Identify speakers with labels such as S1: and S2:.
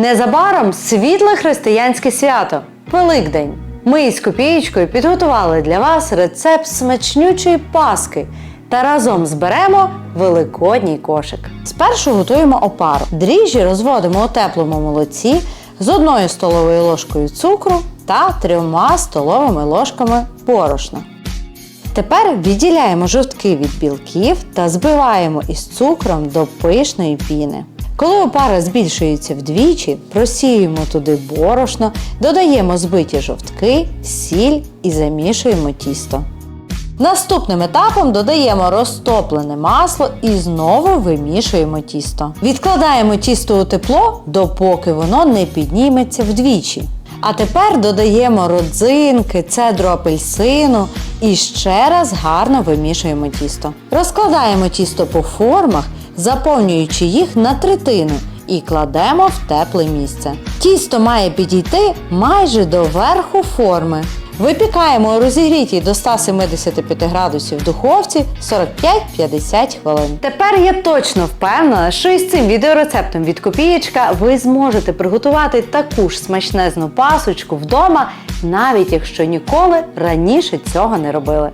S1: Незабаром світле християнське свято Великдень. Ми із копієчкою підготували для вас рецепт смачнючої паски та разом зберемо великодній кошик. Спершу готуємо опару. Дріжджі розводимо у теплому молоці з одною столовою ложкою цукру та трьома столовими ложками борошна. Тепер відділяємо жовтки від білків та збиваємо із цукром до пишної піни. Коли опара збільшується вдвічі, просіюємо туди борошно, додаємо збиті жовтки, сіль і замішуємо тісто. Наступним етапом додаємо розтоплене масло і знову вимішуємо тісто. Відкладаємо тісто у тепло, допоки воно не підніметься вдвічі. А тепер додаємо родзинки, цедру апельсину і ще раз гарно вимішуємо тісто. Розкладаємо тісто по формах, заповнюючи їх на третину і кладемо в тепле місце. Тісто має підійти майже до верху форми. Випікаємо у розігрітій до 175 градусів в духовці 45-50 хвилин. Тепер я точно впевнена, що із цим відеорецептом від копієчка ви зможете приготувати таку ж смачнезну пасочку вдома, навіть якщо ніколи раніше цього не робили.